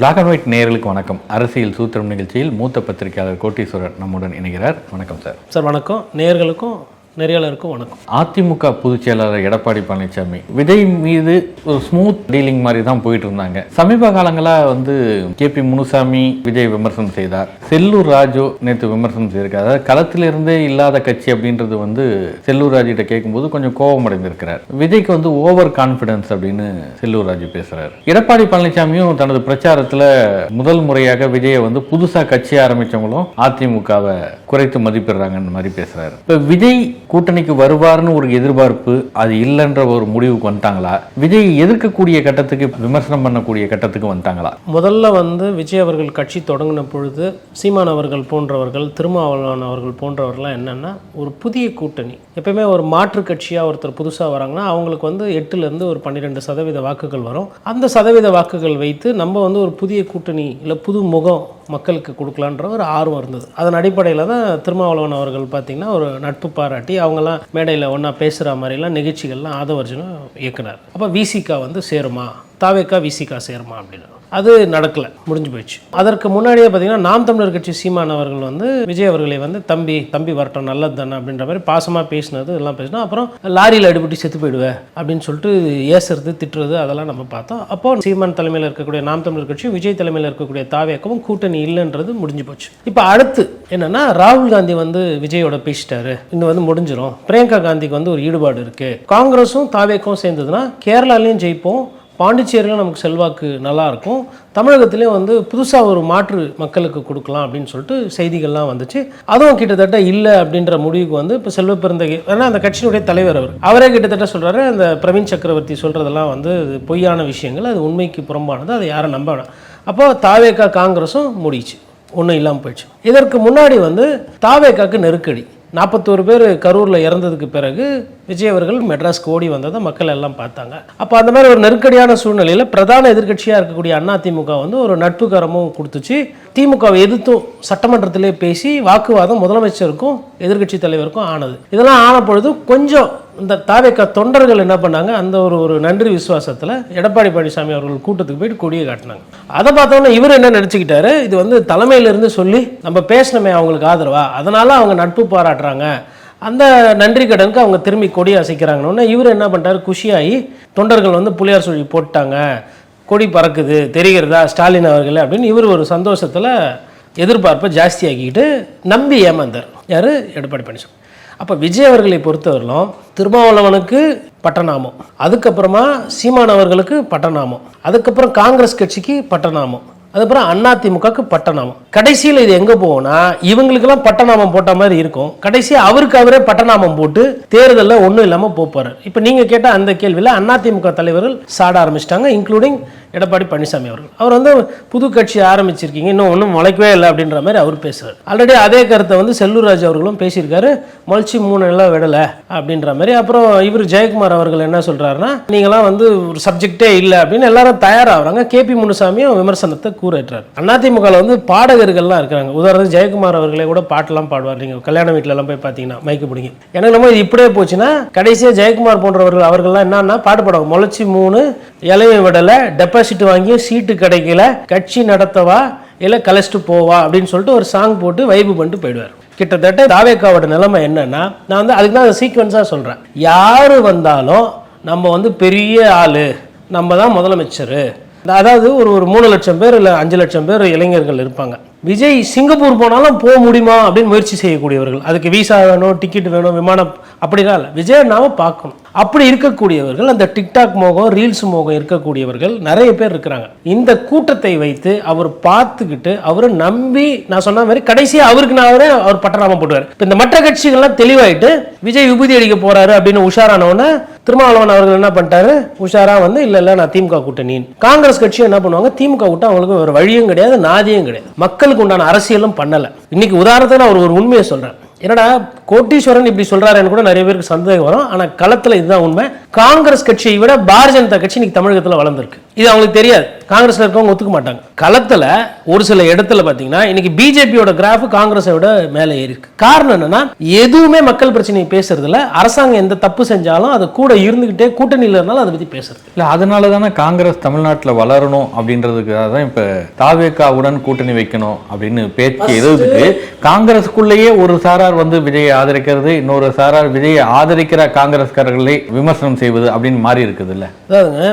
Black and white நேர்களுக்கு வணக்கம். அரசியல் சூத்திரம் நிகழ்ச்சியில் மூத்த பத்திரிகையாளர் கோட்டீஸ்வரர் நம்முடன் இணைகிறார். வணக்கம் சார் சார் வணக்கம். நேர்களுக்கும் நெறியாளருக்கும் வணக்கம். அதிமுக பொதுச் செயலாளர் எடப்பாடி பழனிசாமி விஜய் மீது ஒரு ஸ்மூத் டீலிங் மாதிரி தான் போயிட்டு இருந்தாங்க. சமீப காலங்களா வந்து கே பி முனுசாமி விஜய் விமர்சனம் செய்தார். செல்லூர் ராஜு நேற்று விமர்சனம் செய்திருக்கார். அதாவது களத்திலிருந்தே இல்லாத கட்சி அப்படின்றது வந்து செல்லூர் ராஜு கிட்ட கேட்கும்போது கொஞ்சம் கோபம் அடைந்திருக்கிறார். விஜய்க்கு வந்து ஓவர் கான்ஃபிடன்ஸ் அப்படின்னு செல்லூர் ராஜு பேசுறாரு. எடப்பாடி பழனிசாமியும் தனது பிரச்சாரத்துல முதல் முறையாக விஜயை வந்து புதுசா கட்சி ஆரம்பிச்சவங்களும் அதிமுகவை குறைத்து மதிப்பிடுறாங்கன்னு மாதிரி பேசுறாரு. இப்ப விஜய் கூட்டணிக்கு வருவார்னு ஒரு எதிர்பார்ப்பு அது இல்லைன்ற ஒரு முடிவுக்கு வந்துட்டாங்களா? விஜய் எதிர்க்கக்கூடிய கட்டத்துக்கு விமர்சனம் பண்ணக்கூடிய கட்டத்துக்கு வந்துட்டாங்களா? முதல்ல வந்து விஜய் அவர்கள் கட்சி தொடங்கின பொழுது சீமான் அவர்கள் போன்றவர்கள் திருமாவளவன் அவர்கள் போன்றவர்கள்லாம் என்னென்னா ஒரு புதிய கூட்டணி. எப்பயுமே ஒரு மாற்று கட்சியாக ஒருத்தர் புதுசாக வராங்கன்னா அவங்களுக்கு வந்து எட்டுலேருந்து ஒரு பன்னிரெண்டு சதவீத வாக்குகள் வரும். அந்த சதவீத வாக்குகள் வைத்து நம்ம வந்து ஒரு புதிய கூட்டணி இல்லை புது முகம் மக்களுக்கு கொடுக்கலான்ற ஒரு ஆர்வம் இருந்தது. அதன் அடிப்படையில் தான் திருமாவளவன் அவர்கள் பார்த்திங்கன்னா ஒரு நட்பு பாராட்டி அவங்கெல்லாம் மேடையில் ஒன்றா பேசுகிற மாதிரிலாம் நிகழ்ச்சிகள்லாம் ஆதவர்ஜனும் இயக்குனார். அப்போ விசிகா வந்து சேருமா? தாவேக்கா விசிகா சேருமா அப்படின்னு. அது நடக்கலை முடிஞ்சு போயிடுச்சு. அதற்கு முன்னாடியே பார்த்தீங்கன்னா நாம் தமிழர் கட்சி சீமான் அவர்கள் வந்து விஜய் அவர்களை வந்து தம்பி தம்பி வரட்டும் நல்லது தானே அப்படின்ற மாதிரி பாசமாக பேசினது எல்லாம் பேசினா அப்புறம் லாரியில் அடிபட்டு செத்து போயிடுவேன் அப்படின்னு சொல்லிட்டு ஏசுறது திட்டுறது அதெல்லாம் நம்ம பார்த்தோம். அப்போ சீமான் தலைமையில் இருக்கக்கூடிய நாம் தமிழர் கட்சி விஜய் தலைமையில் இருக்கக்கூடிய தாவேக்கமும் கூட்டணி இல்லைன்றது முடிஞ்சு போச்சு. இப்போ அடுத்து என்னன்னா ராகுல் காந்தி வந்து விஜயோட பேசிட்டாரு. இன்னும் வந்து முடிஞ்சிடும் பிரியங்கா காந்திக்கு வந்து ஒரு ஈடுபாடு இருக்கு. காங்கிரஸும் தாவேக்கும் சேர்ந்ததுன்னா கேரளாலையும் ஜெயிப்போம். பாண்டிச்சேரியில் நமக்கு செல்வாக்கு நல்லாயிருக்கும் தமிழகத்திலே வந்து புதுசாக ஒரு மாற்று மக்களுக்கு கொடுக்கலாம் அப்படின்னு சொல்லிட்டு செய்திகள்லாம் வந்துச்சு. அதுவும் கிட்டத்தட்ட இல்லை அப்படின்ற முடிவுக்கு வந்து இப்போ செல்வ பிறந்தகை ஏன்னா அந்த கட்சியினுடைய தலைவர் அவர். அவரே கிட்டத்தட்ட சொல்கிறாரு அந்த பிரவீன் சக்கரவர்த்தி சொல்கிறதெல்லாம் வந்து பொய்யான விஷயங்கள் அது உண்மைக்கு புறம்பானது அதை யாரும் நம்ப வேணாம். அப்போ தாவேக்கா காங்கிரஸும் முடிச்சு ஒன்றும் இல்லாமல் போயிடுச்சு. இதற்கு முன்னாடி வந்து தாவேக்காக்கு நெருக்கடி. நாற்பத்தோரு பேர் கரூரில் இறந்ததுக்கு பிறகு விஜய் அவர்கள் மெட்ராஸ்க்கு ஓடி வந்ததை மக்கள் எல்லாம் பார்த்தாங்க. அப்போ அந்த மாதிரி ஒரு நெருக்கடியான சூழ்நிலையில் பிரதான எதிர்க்கட்சியாக இருக்கக்கூடிய அண்ணா திமுக வந்து ஒரு நட்புக்கரமும் கொடுத்துச்சு. திமுகவை எதிர்த்தும் சட்டமன்றத்திலே பேசி வாக்குவாதம் முதலமைச்சருக்கும் எதிர்க்கட்சி தலைவருக்கும் ஆனது. இதெல்லாம் ஆன பொழுது கொஞ்சம் இந்த தாவேக்கா தொண்டர்கள் என்ன பண்ணாங்க? அந்த ஒரு ஒரு நன்றி விசுவாசத்தில் எடப்பாடி பழனிசாமி அவர்கள் கூட்டத்துக்கு போயிட்டு கொடியை காட்டினாங்க. அதை பார்த்தோன்னே இவர் என்ன நினச்சிக்கிட்டாரு? இது வந்து தலைமையிலிருந்து சொல்லி நம்ம பேசணுமே அவங்களுக்கு ஆதரவா? அதனால அவங்க நட்பு பாராட்டுறாங்க. அந்த நன்றி கடனுக்கு அவங்க திரும்பி கொடி அசைக்கிறாங்கன்னு இவர் என்ன பண்ணிட்டாரு? குஷியாகி தொண்டர்கள் வந்து புளியார் சொல்லி போட்டாங்க. கொடி பறக்குது தெரிகிறதா ஸ்டாலின் அவர்களே அப்படின்னு இவர் ஒரு சந்தோஷத்தில் எதிர்பார்ப்பை ஜாஸ்தியாக்கிக்கிட்டு நம்பி ஏமாந்தார். யார்? எடப்பாடி பழனிசாமி. அப்போ விஜய் அவர்களை பொறுத்தவரையிலும் திருமாவளவனுக்கு பட்டநாமம். அதுக்கப்புறமா சீமான் அவர்களுக்கு பட்டநாமம். அதுக்கப்புறம் காங்கிரஸ் கட்சிக்கு பட்டநாமம். அதுக்கப்புறம் அதிமுகக்கு பட்டநாமம். கடைசியில் இது எங்கே போகும்னா இவங்களுக்கெல்லாம் பட்டநாமம் போட்ட மாதிரி இருக்கும். கடைசியாக அவருக்கு அவரே பட்டநாமம் போட்டு தேர்தலில் ஒன்றும் இல்லாமல் போப்பாரு இப்போ நீங்கள் கேட்ட அந்த கேள்வியில் அதிமுக தலைவர்கள் சாட ஆரம்பிச்சிட்டாங்க இன்க்ளூடிங் எடப்பாடி பழனிசாமி அவர்கள். அவர் வந்து புது கட்சி ஆரம்பிச்சிருக்கீங்க இன்னும் ஒன்றும் முளைக்கவே இல்லை அப்படின்ற மாதிரி அவர் பேசுகிறார் ஆல்ரெடி அதே கருத்தை வந்து செல்லூர் அவர்களும் பேசியிருக்காரு. முளைச்சி மூணு எல்லாம் விடலை அப்படின்ற மாதிரி. அப்புறம் இவர் ஜெயக்குமார் அவர்கள் என்ன சொல்கிறாருன்னா நீங்களாம் வந்து ஒரு சப்ஜெக்டே இல்லை அப்படின்னு எல்லாரும் தயாராகிறாங்க. கேபி முனுசாமியும் விமர்சனத்தை கூறேற்றார். அதிமுகவில் வந்து பாடகர்கள்லாம் இருக்கிறாங்க. உதாரணத்துக்கு ஜெயக்குமார் அவர்களே கூட பாட்டெல்லாம் பாடுவார். நீங்கள் கல்யாண வீட்டிலலாம் போய் பார்த்தீங்கன்னா மைக்கு பிடிங்க. எனக்கு நம்ம இது இப்படியே போச்சுன்னா கடைசியாக ஜெயக்குமார் போன்றவர்கள் அவர்கள்லாம் என்னன்னா பாட்டு பாடுவாங்க. முளைச்சி மூணு இலையை விடலை டெபாசிட் வாங்கி சீட்டு கிடைக்கல கட்சி நடத்தவா இல்லை கலைச்சிட்டு போவா அப்படின்னு சொல்லிட்டு ஒரு சாங் போட்டு வைப்பு பண்ணிட்டு போயிடுவார். கிட்டத்தட்ட தாவேக்காவோட நிலைமை என்னன்னா நான் வந்து அதுக்கு தான் சீக்வன்ஸாக சொல்கிறேன் யார் வந்தாலும் நம்ம வந்து பெரிய ஆள் நம்ம தான் முதலமைச்சர். அதாவது ஒரு ஒரு மூணு லட்சம் பேர் இல்லை அஞ்சு லட்சம் பேர் இளைஞர்கள் இருப்பாங்க. விஜய் சிங்கப்பூர் போனாலும் போக முடியுமா அப்படின்னு முயற்சி செய்யக்கூடியவர்கள். அதுக்கு விசா வேணும் டிக்கெட் வேணும் விமானம் அப்படிலாம் இல்லை விஜய் பார்க்கணும். அப்படி இருக்கக்கூடியவர்கள் அந்த டிக்டாக் மோகம் ரீல்ஸ் மோகம் இருக்கக்கூடியவர்கள் நிறைய பேர் இருக்கிறாங்க. இந்த கூட்டத்தை வைத்து அவர் பார்த்துக்கிட்டு அவரை நம்பி நான் சொன்ன மாதிரி கடைசியாக அவருக்கு நான் அவரே அவர் பட்டராமம் போட்டுவார். இப்போ இந்த மற்ற கட்சிகள்லாம் தெளிவாயிட்டு விஜய் விபூதி அடிக்க போறாரு அப்படின்னு உஷாரானவொன்னே திருமாவளவன் அவர்கள் என்ன பண்ணிட்டாரு? உஷாரா வந்து இல்ல இல்ல நான் திமுக கூட்டணி. காங்கிரஸ் கட்சியும் என்ன பண்ணுவாங்க? திமுக கூட்டம் அவங்களுக்கு ஒரு வழியும் கிடையாது நாதியும் கிடையாது. மக்களுக்கு உண்டான அரசியலும் பண்ணல. இன்னைக்கு உதாரணத்துக்கு நான் ஒரு ஒரு உண்மையை சொல்றேன். என்னடா கோட்டீஸ்வரன் இப்படி சொல்றாருன்னு கூட நிறைய பேருக்கு சந்தேகம் வரும். ஆனா களத்துல இதுதான் உண்மை. காங்கிரஸ் கட்சியை விட பாரதிய ஜனதா கட்சி இன்னைக்கு தமிழகத்துல வளர்ந்துருக்கு. இது அவங்களுக்கு தெரியாது. காங்கிரஸ்ல இருக்கவங்க ஒத்துக்க மாட்டாங்க. களத்துல ஒரு சில இடத்துல பாத்தீங்கன்னா இன்னைக்கு பிஜேபியோட கிராஃப் காங்கிரஸை விட மேலே ஏறி இருக்கு. காரணம் என்னன்னா எதுவுமே மக்கள் பிரச்சனையை பேசுறதுல அரசாங்கம் எந்த தப்பு செஞ்சாலும் அது கூட இருந்துகிட்டே கூட்டணியில இருந்தாலும் அதை பத்தி பேசுறது இல்ல. அதனால தானே காங்கிரஸ் தமிழ்நாட்டுல வளரணும் அப்படின்றதுக்காக தான் இப்ப தாவேக்காவுடன் கூட்டணி வைக்கணும் அப்படின்னு பேச்சு எதுவுக்கு காங்கிரஸுக்குள்ளேயே ஒரு சாரார் வந்து விஜயை ஆதரிக்கிறது இன்னொரு சாரார் விஜயை ஆதரிக்கிற காங்கிரஸ்காரர்களை விமர்சனம் செய்வது அப்படின்னு மாறி இருக்குது இல்லை அதாவதுங்க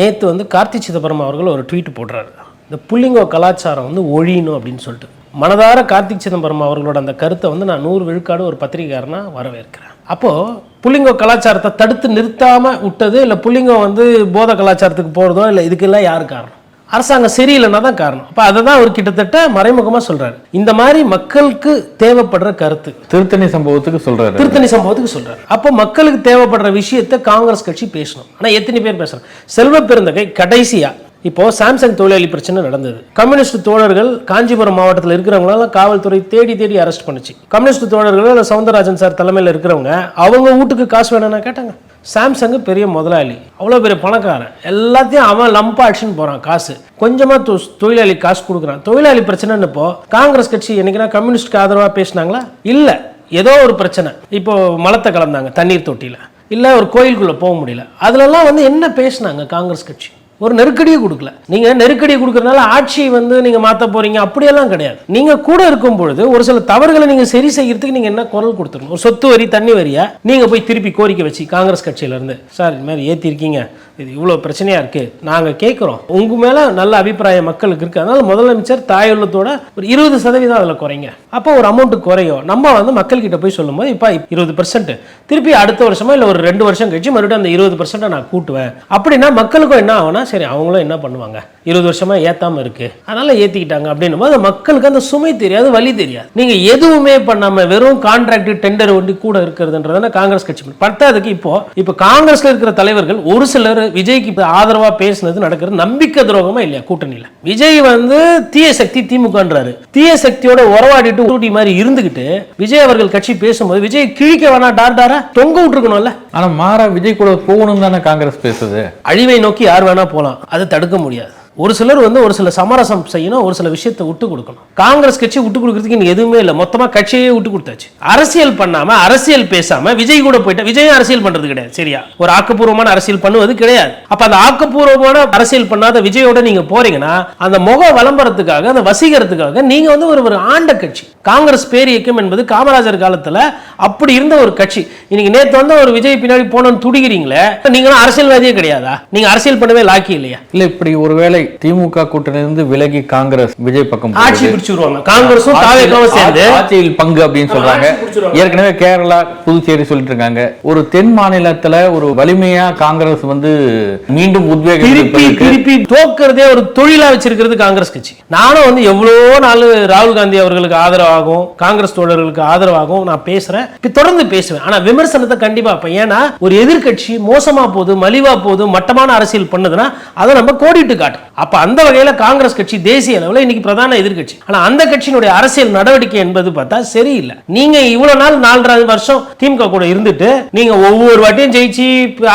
நேற்று வந்து கார்த்தி சிதம்பரம் அவர்கள் ஒரு ட்வீட் போடுறாரு. இந்த புள்ளிங்கோ கலாச்சாரம் வந்து ஒழியணும் அப்படின்னு சொல்லிட்டு. மனதார கார்த்திக் சிதம்பரம் அவர்களோட அந்த கருத்தை வந்து நான் நூறு விழுக்காடு ஒரு பத்திரிகையாரனா வரவேற்கிறேன். அப்போது புள்ளிங்கோ கலாச்சாரத்தை தடுத்து நிறுத்தாமல் விட்டது இல்லை புள்ளிங்கோ வந்து போத கலாச்சாரத்துக்கு போகிறதோ இல்லை இதுக்கெல்லாம் யார் காரணம்? அரசாங்கம் சரியில்லைன்னா தான் காரணம். அப்போ அதை தான் அவர் கிட்டத்தட்ட மறைமுகமாக சொல்கிறாரு இந்த மாதிரி மக்களுக்கு தேவைப்படுற கருத்து. திருத்தணி சம்பவத்துக்கு சொல்றாரு. திருத்தணி சம்பவத்துக்கு சொல்றாரு. அப்போ மக்களுக்கு தேவைப்படுற விஷயத்தை காங்கிரஸ் கட்சி பேசணும். ஆனா எத்தனை பேர் பேசுறாங்க செல்வ பெருந்தகை கடைசியா இப்போ சாம்சங் தொழிலாளி பிரச்சனை நடந்தது. கம்யூனிஸ்ட் தோழர்கள் காஞ்சிபுரம் மாவட்டத்தில் இருக்கிறவங்களெல்லாம் காவல்துறை தேடி தேடி அரெஸ்ட் பண்ணுச்சு. கம்யூனிஸ்ட் தோழர்கள் சவுந்தரராஜன் சார் தலைமையில் இருக்கிறவங்க அவங்க வீட்டுக்கு காசு வேணும்னா கேட்டாங்க. சாம்சங்கு பெரிய முதலாளி. அவ்வளோ பெரிய பணக்காரன். எல்லாத்தையும் அவன் லம்பா அடிச்சுன்னு போகிறான் காசு. கொஞ்சமாக தொழிலாளி காசு கொடுக்குறான். தொழிலாளி பிரச்சனைன்னு இப்போ காங்கிரஸ் கட்சி என்னைக்குன்னா கம்யூனிஸ்ட்க்கு ஆதரவாக பேசினாங்களா? இல்லை. ஏதோ ஒரு பிரச்சனை. இப்போ மலத்தை கலந்தாங்க தண்ணீர் தொட்டியில். இல்லை ஒரு கோயிலுக்குள்ளே போக முடியல. அதிலெல்லாம் வந்து என்ன பேசினாங்க காங்கிரஸ் கட்சி? ஒரு நெருக்கடியை கொடுக்கல. நீங்க நெருக்கடியை கொடுக்கறதுனால ஆட்சியை வந்து நீங்க மாத்த போறீங்க அப்படியெல்லாம் கிடையாது. நீங்க கூட இருக்கும் பொழுது ஒரு சில தவறுகளை நீங்க சரி செய்யறதுக்கு நீங்க என்ன குரல் கொடுத்துருங்க ஒரு சொத்து வரி தண்ணி வரியா? நீங்க போய் திருப்பி கோரிக்கை வச்சு காங்கிரஸ் கட்சியில இருந்து சார் இது மாதிரி ஏத்திருக்கீங்க. இது இவ்வளோ பிரச்சனையா இருக்கு? நாங்க கேட்குறோம் உங்க மேல நல்ல அபிப்பிராயம் மக்களுக்கு இருக்கு. அதனால முதலமைச்சர் தாயுள்ளத்தோட ஒரு இருபது சதவீதம் அதில் குறைங்க. அப்போ ஒரு அமௌண்ட் குறையும். நம்ம வந்து மக்கள் கிட்ட போய் சொல்லும்போது இப்போ இருபது பர்சன்ட் திருப்பி அடுத்த வருஷமா இல்லை ஒரு ரெண்டு வருஷம் கழிச்சு மறுபடியும் அந்த இருபது பர்சன்ட்டை நான் கூட்டுவேன். அப்படின்னா மக்களுக்கும் என்ன ஆகும்னா சரி அவங்களும் என்ன பண்ணுவாங்க? இருபது வருஷமா ஏத்தாம இருக்கு. அதனால ஏத்திக்கிட்டாங்க அப்படின்னும் போது மக்களுக்கு அந்த சுமை தெரியாது வலி தெரியாது. நீங்க எதுவுமே பண்ணாம வெறும் கான்ட்ராக்ட் டெண்டர் ஒண்டி கூட இருக்கிறதுன்றதான காங்கிரஸ் கட்சி. பத்தாவதுக்கு இப்போ இப்போ காங்கிரஸ்ல இருக்கிற தலைவர்கள் ஒரு சிலர் விஜய்க்கு இப்ப ஆதரவா பேசுனது நடக்கிறது நம்பிக்கை துரோகமா இல்லையா கூட்டணியில? விஜய் வந்து தீய சக்தி திமுகன்றாரு. தீய சக்தியோட உறவாடிட்டு ஊட்டி மாதிரி இருந்துகிட்டு விஜய் அவர்கள் கட்சி பேசும்போது விஜய் கிழிக்க வேணா டார் டாரா தொங்க விட்டுருக்கணும்ல? ஆனா மாறா விஜய் கூட போகணும் தானே காங்கிரஸ் பேசுது. அழிவை நோக்கி யார் வேணா போலாம் அதை தடுக்க முடியாது. ஒரு சிலர் வந்து ஒரு சில சமரசம் செய்யணும் ஒரு சில விஷயத்தை விட்டு கொடுக்கணும். காங்கிரஸ் கட்சி விட்டு கொடுக்கறதுக்கு இங்க எதுவுமே இல்லை. மொத்தமாக கட்சியே விட்டு கொடுத்தாச்சு. அரசியல் பண்ணாம அரசியல் பேசாம விஜய் கூட போயிட்டா விஜயும் அரசியல் பண்றது கிடையாது சரியா? ஒரு ஆக்கப்பூர்வமான அரசியல் பண்ணுவது கிடையாது. அப்ப அந்த ஆக்கப்பூர்வமான அரசியல் பண்ணாத விஜயோட நீங்க போறீங்கன்னா அந்த முக விளம்பரத்துக்காக அந்த வசீகரத்துக்காக நீங்க வந்து ஒரு ஒரு ஆண்ட கட்சி. காங்கிரஸ் பேரியக்கம் என்பது காமராஜர் காலத்துல அப்படி இருந்த ஒரு கட்சி. இன்னைக்கு நேற்று வந்து ஒரு விஜய் பின்னாடி போனோம்னு துடிக்கிறீங்களே நீங்களும் அரசியல்வாதியே கிடையாதா? நீங்க அரசியல் பண்ணவே லாக்கி இல்லையா? இல்ல இப்படி ஒருவேளை திமுக கூட்டணியிலிருந்து விலகி காங்கிரஸ் விஜய் பக்கம் ஆட்சி. பிடிச்சிருவாங்க. காங்கிரஸும் தாவேக்காவும் சேர்ந்து ஆட்சியில் பங்கு அப்படின்னு சொல்றாங்க. ஏற்கனவே கேரளா புதுச்சேரி சொல்லிட்டு இருக்காங்க. ஒரு தென் மாநிலத்துல ஒரு வலிமையா காங்கிரஸ் வந்து மீண்டும் உத்வேகம் திருப்பி திருப்பி தோக்கிறதே ஒரு தொழிலா வச்சிருக்கிறது காங்கிரஸ் கட்சி. நானும் வந்து எவ்வளவோ நாள் ராகுல் காந்தி அவர்களுக்கு ஆதரவாகும் காங்கிரஸ் தோழர்களுக்கு ஆதரவாகும் நான் பேசுறேன். தொடர்ந்து பேசுவேன். ஆனா விமர்சனத்தை கண்டிப்பா ஏன்னா ஒரு எதிர்க்கட்சி மோசமா போகுது மலிவா போகுது மட்டமான அரசியல் பண்ணுதுன்னா அதை நம்ம கோடிட்டு காட்டும். அப்ப அந்த வகையில காங்கிரஸ் கட்சி தேசிய அளவில் இன்னைக்கு பிரதான எதிர்க்கட்சி. ஆனா அந்த கட்சியினுடைய அரசியல் நடவடிக்கை என்பது பார்த்தா சரியில்லை. நீங்க இவ்வளவு நாள் நாலரை வருஷம் திமுக கூட இருந்துட்டு நீங்க ஒவ்வொரு வாட்டியும் ஜெயிச்சு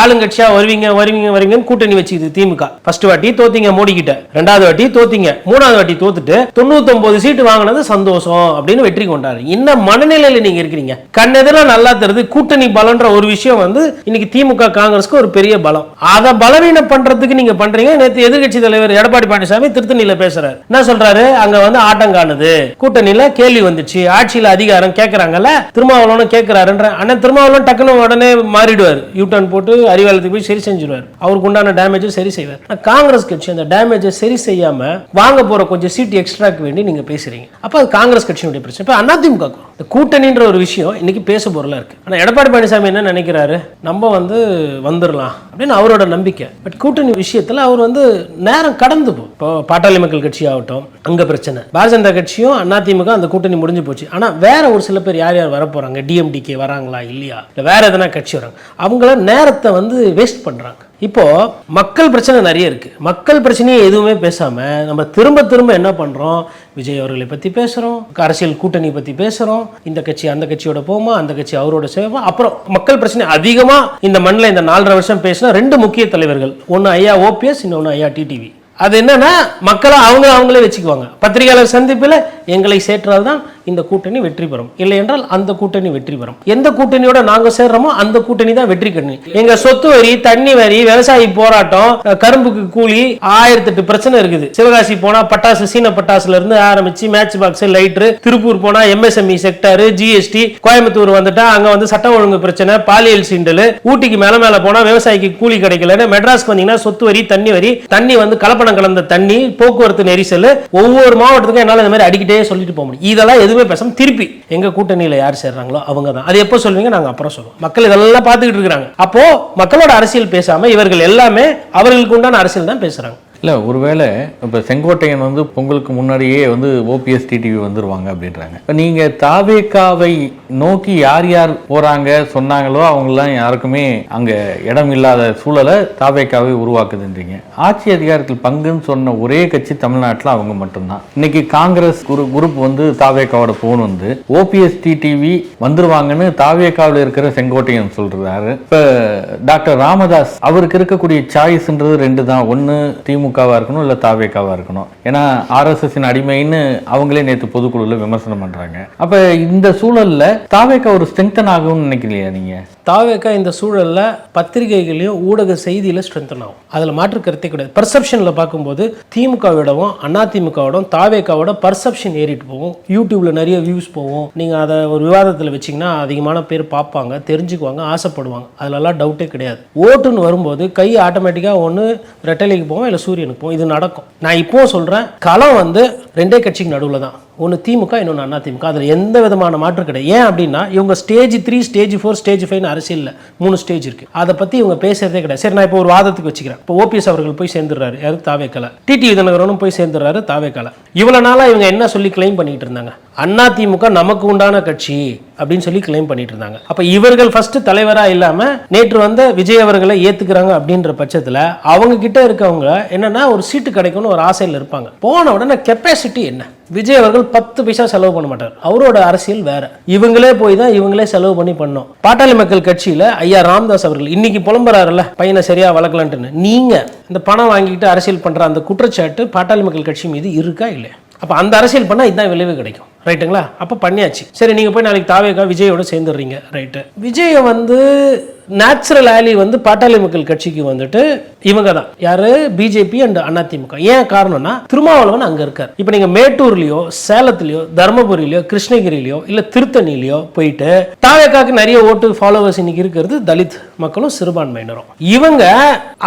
ஆளுங்கட்சியா வருவீங்க வருவீங்க வருவீங்கன்னு கூட்டணி வச்சுக்குது திமுக. ஃபர்ஸ்ட் வாட்டி தோத்தீங்க மோடி கிட்ட ரெண்டாவது வாட்டி தோத்தீங்க மூணாவது வாட்டி தோத்துட்டு தொண்ணூத்தொன்பது சீட்டு வாங்கினது சந்தோஷம் அப்படின்னு வெற்றி கொண்டாரு. என்ன மனநிலையில நீங்க இருக்கிறீங்க. கண்ணெதிர நல்லா தெரியுது கூட்டணி பலன்ற ஒரு விஷயம் வந்து இன்னைக்கு திமுக காங்கிரஸ்க்கு ஒரு பெரிய பலம். அதை பலவீனம் பண்றதுக்கு நீங்க பண்றீங்க நேற்று எதிர்க்கட்சி தலைவர் எடப்பாடி பழனிசாமி திருத்தணியில பேசுறாரு. என்ன சொல்றாரு? அங்க வந்து ஆட்டம் காணுது. கூட்டணியில கேள்வி வந்துச்சு. ஆட்சியில அதிகாரம் கேட்கறாங்கல்ல திருமாவளவனும் கேட்கிறாருன்ற அண்ணன் திருமாவளவன் டக்குன்னு உடனே மாறிடுவார். யூ டர்ன் போட்டு அறிவாளத்துக்கு போய் சரி செஞ்சிருவார். அவருக்கு உண்டான டேமேஜை சரி செய்வார். காங்கிரஸ் கட்சி அந்த டேமேஜை சரி செய்யாம வாங்க போற கொஞ்சம் சீட் எக்ஸ்ட்ராக்கு வேண்டி நீங்க பேசுறீங்க. அப்ப அது காங்கிரஸ் கட்சியினுடைய பிரச்சனை. இப்ப அதிமுக இந்த கூட்டணின்ற ஒரு விஷயம் இன்னைக்கு பேச பொருளாக இருக்கு. ஆனால் எடப்பாடி பழனிசாமி என்ன நினைக்கிறாரு? நம்ம வந்து வந்துடலாம் அப்படின்னு அவரோட நம்பிக்கை. பட் கூட்டணி விஷயத்தில் அவர் வந்து நேரம் கடந்து போ. இப்போ பாட்டாளி மக்கள் கட்சி ஆகட்டும் அங்கே பிரச்சனை. பாரதிய ஜனதா கட்சியும் அதிமுக அந்த கூட்டணி முடிஞ்சு போச்சு. ஆனால் வேற ஒரு சில பேர் யார் யார் வரப்போறாங்க? டிஎம்டிகே வராங்களா? இல்லையா? இல்லை வேற எதனா கட்சி வராங்க? அவங்கள நேரத்தை வந்து வேஸ்ட் பண்ணுறாங்க இப்போது மக்கள் பிரச்சனை நிறைய இருக்குது மக்கள் பிரச்சனையை எதுவுமே பேசாமல் நம்ம திரும்ப திரும்ப என்ன பண்ணுறோம் விஜய் அவர்களை பற்றி பேசுகிறோம் அரசியல் கூட்டணி பற்றி பேசுகிறோம் இந்த கட்சி அந்த கட்சியோட போமா அந்த கட்சி அவரோட சேவமா அப்புறம் மக்கள் பிரச்சனை அதிகமாக இந்த மண்ணில் இந்த நாலரை வருஷம் பேசினா ரெண்டு முக்கிய தலைவர்கள். ஒன்று ஐயா ஓபிஎஸ் இன்னொன்று ஐயா டிடிவி அது என்னன்னா மக்களை அவங்க அவங்களே வச்சுக்குவாங்க. பத்திரிகையாளர் சந்திப்பில் எங்களை சேற்றால் தான் இந்த கூட்டணி வெற்றி பெறும். இல்லை என்றால் அந்த கூட்டணி வெற்றி பெறும். எந்த கூட்டணியோட நாங்க சேர்றோமோ அந்த கூட்டணி தான் வெற்றி கண்ணி. எங்க சொத்து வரி தண்ணி வரி விவசாயி போராட்டம் கரும்புக்கு கூலி ஆயிரத்தி எட்டு பிரச்சனை இருக்குது. சிவகாசி போனா பட்டாசு சீன பட்டாசுல இருந்து ஆரம்பிச்சு மேட்ச் பாக்ஸ் லைட்ரு திருப்பூர் போனா எம்எஸ்எம்இ செக்டர் ஜிஎஸ்டி கோயம்புத்தூர் வந்துட்டா அங்க வந்து சட்டம் ஒழுங்கு பிரச்சனை பாலியல் சீண்டல் ஊட்டிக்கு மேல மேல போனா விவசாயிக்கு கூலி கிடைக்கலன்னு மெட்ராஸ்க்கு வந்தீங்கன்னா சொத்து வரி தண்ணி வரி தண்ணி வந்து கலப்படம் கலந்த தண்ணி போக்குவரத்து நெரிசல் ஒவ்வொரு மாவட்டத்துக்கும் என்னால இந்த மாதிரி அடிக்கிட்டே சொல்லிட்டு போக முடியும். இதெல்லாம் எதுவுமே பேசாமல் திருப்பி எங்க கூட்டணியில யார் சேர்றாங்களோ அவங்க தான் அது எப்போ சொல்லுவீங்க நாங்க அப்புறம் சொல்லுவோம் மக்கள் இதெல்லாம் பார்த்துக்கிட்டு இருக்காங்க அப்போ மக்களோட அரசியல் பேசாம இவர்கள் எல்லாமே அவர்களுக்கு உண்டான அரசியல் தான் பேசுறாங்க. இல்லை ஒருவேளை இப்போ செங்கோட்டையன் வந்து பொங்கலுக்கு முன்னாடியே வந்து ஓபிஎஸ் டிடிவி வந்துருவாங்க அப்படின்றாங்க. இப்போ நீங்கள் தாவேக்காவை நோக்கி யார் யார் போகிறாங்க சொன்னாங்களோ அவங்களாம் யாருக்குமே அங்கே இடம் இல்லாத சூழலை தாவேக்காவை உருவாக்குதுன்றீங்க. ஆட்சி அதிகாரத்தில் பங்குன்னு சொன்ன ஒரே கட்சி தமிழ்நாட்டில் அவங்க மட்டும்தான். இன்னைக்கு காங்கிரஸ் குரு குரூப் வந்து தாவேக்காவோட போன் வந்து ஓபிஎஸ் டிடிவி வந்துருவாங்கன்னு தாவேக்காவில் இருக்கிற செங்கோட்டையன் சொல்கிறாரு இப்போ டாக்டர் ராமதாஸ் அவருக்கு இருக்கக்கூடிய சாய்ஸ்ன்றது ரெண்டு தான் ஒன்று திமுக திமுகவாக இருக்கணும் இல்லை தாவேக்காவாக இருக்கணும்? ஏன்னா ஆர்எஸ்எஸ்ஸின் அடிமைன்னு அவங்களே நேற்று பொதுக்குழுவில் விமர்சனம் பண்றாங்க. அப்போ இந்த சூழலில் தாவேக்கா ஒரு ஸ்ட்ரெங்தன் ஆகும்னு நினைக்கிறீங்களா நீங்க? தாவேக்கா இந்த சூழலில் பத்திரிகைகளையும் ஊடக செய்தியில் ஸ்ட்ரென்தன் ஆகும். அதில் மாற்று கருத்தே கிடையாது. பர்செப்ஷனில் பார்க்கும்போது திமுகவிடவும் அதிமுகவிடம் தாவேக்காவோட பர்செப்ஷன் ஏறிட்டு போகும். யூடியூப்பில் நிறைய வியூஸ் போகும். நீங்க அதை ஒரு விவாதத்தில் வச்சீங்கன்னா அதிகமான பேர் பார்ப்பாங்க தெரிஞ்சுக்குவாங்க ஆசைப்படுவாங்க. அதுலலாம் டவுட்டே கிடையாது. ஓட்டுன்னு வரும்போது கை ஆட்டோமேட்டிக்காக ஒன்று ரெட்டலைக்கு போவோம் இல்லை சூரியன் போவோம் இது நடக்கும். நான் இப்போவும் சொல்கிறேன் களம் வந்து ரெண்டே கட்சிக்கு நடுவில் தான் ஒன்று திமுக இன்னொன்று அதிமுக அதில் எந்த விதமான மாற்று கிடையாது. ஏன் அப்படின்னா இவங்க stage three stage four stage ஃபைவ்னு அரசியலில் மூணு ஸ்டேஜ் இருக்குது அதை பற்றி இவங்க பேசுகிறதே கிடையாது. சரி நான் இப்போ ஒரு வாதத்துக்கு வச்சுக்கிறேன். இப்போ ஓபிஎஸ் அவர்கள் போய் சேர்ந்துடுறாரு. யாரு? தாவேக்கலை. டிடி விதநகரனும் போய் சேர்ந்துடுறாரு தாவேக்கலை. இவ்வளோ நாளாக இவங்க என்ன சொல்லி கிளைம் பண்ணிட்டு இருந்தாங்க? அண்ணா திமுக நமக்கு உண்டான கட்சி அப்படின்னு சொல்லி கிளைம் பண்ணிட்டு இருந்தாங்க. அப்போ இவர்கள் ஃபர்ஸ்ட் தலைவராக இல்லாமல் நேற்று வந்த விஜய் அவர்களை ஏற்றுக்கிறாங்க அப்படின்ற பட்சத்தில் அவங்க கிட்ட இருக்கவங்க என்னன்னா ஒரு சீட்டு கிடைக்கும்னு ஒரு ஆசையில் இருப்பாங்க. போன உடனே கெப்பாசிட்டி என்ன? விஜய் அவர்கள் பத்து பைசா செலவு பண்ண மாட்டார். அவரோட அரசியல் வேற. இவங்களே போய் தான் இவங்களே செலவு பண்ணி பண்ணோம். பாட்டாளி மக்கள் கட்சியில ஐயா ராம்தாஸ் அவர்கள் இன்னைக்கு புலம்புறாருல்ல பையனை சரியா வளர்க்கலான்ட்டுன்னு. நீங்க இந்த பணம் வாங்கிட்டு அரசியல் பண்ற அந்த குற்றச்சாட்டு பாட்டாளி மக்கள் கட்சி மீது இருக்கா இல்லையா? அப்போ அந்த அரசியல் பண்ணால் இதுதான் விளைவு கிடைக்கும். ரைட்டுங்களா அப்போ பண்ணியாச்சு. சரி நீங்கள் போய் நாளைக்கு தாவேக்கா விஜயோட சேர்ந்துடுறீங்க. ரைட்டு விஜயை வந்து நேச்சுரல் ஆலி வந்து பாட்டாளி மக்கள் கட்சிக்கு வந்துட்டு இவங்க தான் யாரு பிஜேபி அண்ட் அதிமுக. ஏன் காரணம்னா திருமாவளவன் அங்க இருக்கார். இப்போ நீங்க மேட்டூர்லயோ சேலத்துலயோ தர்மபுரியிலயோ கிருஷ்ணகிரியிலயோ இல்ல திருத்தணிலயோ போயிட்டு தாவேக்காக்கு நிறைய ஓட்டு ஃபாலோவர்ஸ் இன்னைக்கு இருக்கிறது தலித் மக்களும் சிறுபான்மையினரும். இவங்க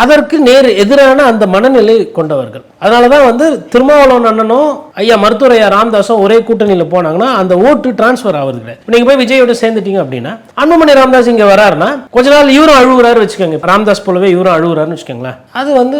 அதற்கு நேர் எதிரான அந்த மனநிலை கொண்டவர்கள். அதனாலதான் வந்து திருமாவளவன் அண்ணனும் ஐயா மருத்துவர் ஐயா ராமதாஸும் ஒரே கூட்டணியில போனாங்கன்னா அந்த ஓட்டு டிரான்ஸ்ஃபர் ஆகுது கிடையாது நீங்க போய் விஜயோட சேர்ந்துட்டீங்க அப்படின்னா அன்புமணி ராமதாஸ் இங்க வராருன்னா கொஞ்ச நாள் இவரும் அழுகுறாரு வச்சுக்கோங்க ராம்தாஸ் போலவே இவரும் அழுகுறாருன்னு வச்சுக்கோங்களேன். அது வந்து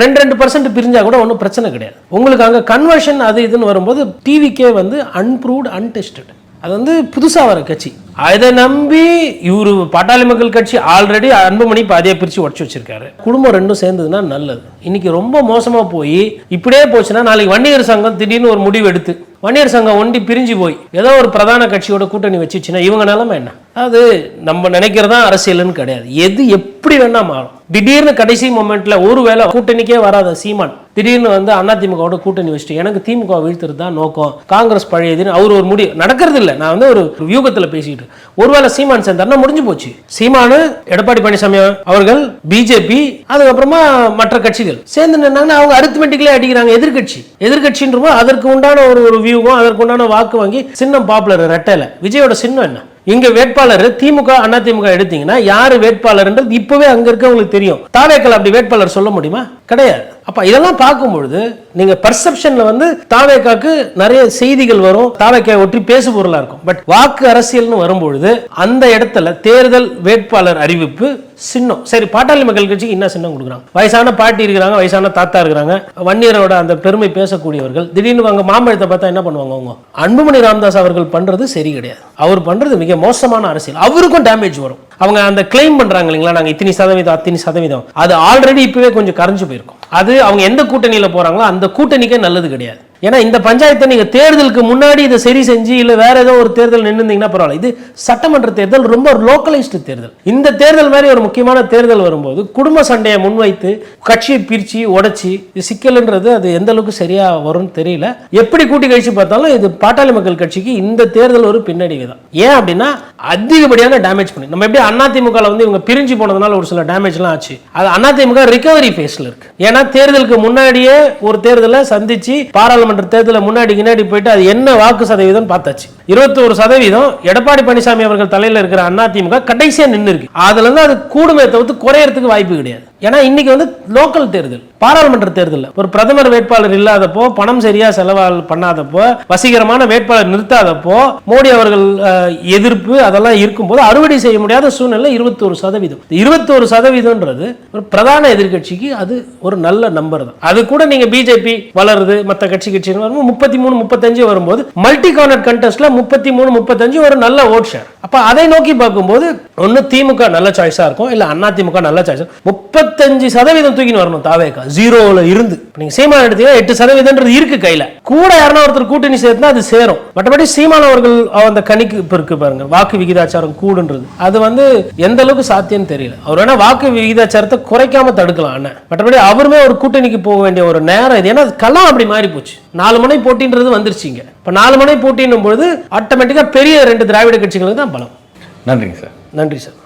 ரெண்டு ரெண்டு பர்சன்ட் பிரிஞ்சா கூட ஒன்றும் பிரச்சனை கிடையாது. உங்களுக்கு அங்கே கன்வர்ஷன் அது இதுன்னு வரும்போது டிவிக்கே வந்து அன்ப்ரூவ்ட் அன்டெஸ்டட் அது வந்து புதுசாக வர கட்சி. அதை நம்பி இவரு பாட்டாளி மக்கள் கட்சி ஆல்ரெடி அன்புமணி பாதியை பிரித்து உடச்சி வச்சிருக்காரு. குடும்பம் ரெண்டும் சேர்ந்ததுன்னா நல்லது. இன்னைக்கு ரொம்ப மோசமாக போய் இப்படியே போச்சுன்னா நாளைக்கு வன்னியர் சங்கம் திடீர்னு ஒரு முடிவு எடுத்து வன்னியர் சங்கம் ஒண்டி பிரிஞ்சு போய் ஏதோ ஒரு பிரதான கட்சியோட கூட்டணி வச்சுச்சுன்னா இவங்க நிலமை என்ன? அது நம்ம நினைக்கிறதா அரசியல்னு கிடையாது. எது எப்படி வேணா மாறும். திடீர்னு கடைசி மொமெண்ட்ல ஒரு வேளை கூட்டணிக்கே வராத சீமான் திடீர்னு வந்து அதிமுகவோட கூட்டணி வச்சுட்டு எனக்கு திமுக வீழ்த்துறது தான் நோக்கம். காங்கிரஸ் பழையதுன்னு அவர் ஒரு முடிவு. நடக்கிறது இல்லை. நான் வந்து ஒரு வியூகத்தில் பேசிட்டு. ஒருவேளை சீமான் சேர்ந்தாருன்னா முடிஞ்சு போச்சு. சீமானு எடப்பாடி பழனிசாமி அவர்கள் பிஜேபி அதுக்கப்புறமா மற்ற கட்சிகள் சேர்ந்து நின்னாங்கன்னா அவங்க அரித்மெட்டிக்லேயே அடிக்கிறாங்க. எதிர்கட்சி எதிர்கட்சின்றமோ அதற்கு உண்டான ஒரு ஒரு வியூகம் அதற்கு உண்டான வாக்கு வாங்கி சின்னம் பாப்புலர் ரெட்டையில. விஜயோட சின்னம் என்ன? இங்க வேட்பாளர் திமுக அதிமுக எடுத்தீங்கன்னா யாரு வேட்பாளர்ன்றது இப்பவே அங்க இருக்கவங்களுக்கு தெரியும். தாவேக்கல் அப்படி வேட்பாளர் சொல்ல முடியுமா? கிடையாது. அப்ப இதெல்லாம் பார்க்கும் பொழுது நீங்க பர்செப்ஷன்ல வந்து தாவேக்காக்கு நிறைய செய்திகள் வரும். தாவேக்காய் ஒற்றி பேசு பொருளா இருக்கும். பட் வாக்கு அரசியல்னு வரும்பொழுது அந்த இடத்துல தேர்தல் வேட்பாளர் அறிவிப்பு சின்னம். சரி பாட்டாளி மக்கள் கட்சிக்கு என்ன சின்னம் கொடுக்குறாங்க? வயசான பாட்டி இருக்கிறாங்க வயசான தாத்தா இருக்கிறாங்க. வன்னியரோட அந்த பெருமை பேசக்கூடியவர்கள் திடீர்னு அங்கே மாம்பழத்தை பார்த்தா என்ன பண்ணுவாங்க அவங்க? அன்புமணி ராமதாஸ் அவர்கள் பண்றது சரி கிடையாது. அவர் பண்றது மிக மோசமான அரசியல். அவருக்கும் டேமேஜ் வரும். அவங்க அந்த கிளைம் பண்றாங்க இல்லைங்களா? நாங்க இத்தனை சதவீதம் அத்தனை சதவீதம். அது ஆல்ரெடி இப்பவே கொஞ்சம் கரைஞ்சு போயிருக்கும். அது அவங்க எந்த கூட்டணியில போறாங்களோ அந்த கூட்டணிக்கே நல்லது கிடையாது. ஏன்னா இந்த பஞ்சாயத்தை நீங்க தேர்தலுக்கு முன்னாடி இதை சரி செஞ்சு இல்லை வேற ஏதோ ஒரு தேர்தல் நின்றுந்தீங்கன்னா பரவாயில்ல. இது சட்டமன்ற தேர்தல் ரொம்ப லோக்கலைஸ்டு தேர்தல். இந்த தேர்தல் மாதிரி ஒரு முக்கியமான தேர்தல் வரும்போது குடும்ப சண்டையை முன்வைத்து கட்சியை பிரிச்சு உடச்சி சிக்கல்ன்றது அது எந்த அளவுக்கு சரியா வரும்னு தெரியல. எப்படி கூட்டி கழிச்சு பார்த்தாலும் இது பாட்டாளி மக்கள் கட்சிக்கு இந்த தேர்தல் ஒரு பின்னடைவு தான். ஏன் அப்படின்னா அதிகப்படியான டேமேஜ் பண்ணி நம்ம எப்படி அதிமுக வந்து இவங்க பிரிஞ்சு போனதுனால ஒரு சில டேமேஜ்லாம் ஆச்சு. அது அதிமுக ரிகவரி ஃபேஸில் இருக்கு. ஏன்னா தேர்தலுக்கு முன்னாடியே ஒரு தேர்தலை சந்திச்சு பாராளுமன்ற தேர்தலை முன்னாடி கின்னாடி போயிட்டு அது என்ன வாக்கு சதவீதம் பார்த்தாச்சு. இருபத்தோரு சதவீதம் எடப்பாடி பழனிசாமி அவர்கள் தலையில் இருக்கிற அதிமுக கடைசியா நின்று இருக்கு அதுல இருந்து அது கூடுமே தவிர்த்து குறையறதுக்கு வாய்ப்பு கிடையாது. ஏன்னா இன்னைக்கு வந்து லோக்கல் தேர்தல் பாராளுமன்ற தேர்தல் ஒரு பிரதமர் வேட்பாளர் இல்லாதப்போ பணம் சரியா செலவால் பண்ணாதப்போ வசீகரமான வேட்பாளர் நிறுத்தாதப்போ மோடி அவர்கள் எதிர்ப்பு அதெல்லாம் இருக்கும்போது அறுவடை செய்ய முடியாத சூழ்நிலை இருபத்தோரு சதவீதம். இருபத்தோரு சதவீதம்ன்றது ஒரு பிரதான எதிர்க்கட்சிக்கு அது ஒரு நல்ல நம்பர் தான். அது கூட நீங்க பிஜேபி வளருது மற்ற கட்சி கட்சி வரும்போது முப்பத்தி மூணு முப்பத்தஞ்சு வரும்போது மல்டி கார்னர் கண்டெஸ்ட்ல முப்பத்தி மூணு முப்பத்தஞ்சு ஒரு நல்ல ஓட் ஷேர் அப்ப அதை நோக்கி பார்க்கும்போது ஒன்னு திமுக நல்ல சாய்ஸா இருக்கும் இல்ல அண்ணா திமுக நல்ல சாய்ஸ் முப்பத்தஞ்சு சதவீதம் தூக்கின்னு வரணும் தாவேக்கா. ஜீரோல இருந்து. நீங்கள் நீங்க எடுத்தீங்கன்னா எட்டு சதவீதம்ன்றது இருக்கு கையில. கூட யாருன்னா ஒருத்தர் கூட்டணி சேர்த்துனா அது சேரும். மற்றபடி சீமான் அவர்கள் அந்த கணிக்கு இப்போ இருக்கு பாருங்க வாக்கு விகிதாச்சாரம் கூடுன்றது. அது வந்து எந்த அளவுக்கு சாத்தியம்னு தெரியல. அவர் வேணா வாக்கு விகிதாச்சாரத்தை குறைக்காம தடுக்கலாம் அண்ணன் மற்றபடி அவருமே ஒரு கூட்டணிக்கு போக வேண்டிய ஒரு நேரம் இது. ஏன்னா களம் அப்படி மாறி போச்சு நாலு முனை போட்டின்றது வந்துருச்சுங்க இப்ப நாலு முனை போட்டின்னும் பொழுது ஆட்டோமேட்டிக்கா பெரிய ரெண்டு திராவிட கட்சிகளுக்கு தான் பலம். நன்றிங்க சார். நன்றி சார்.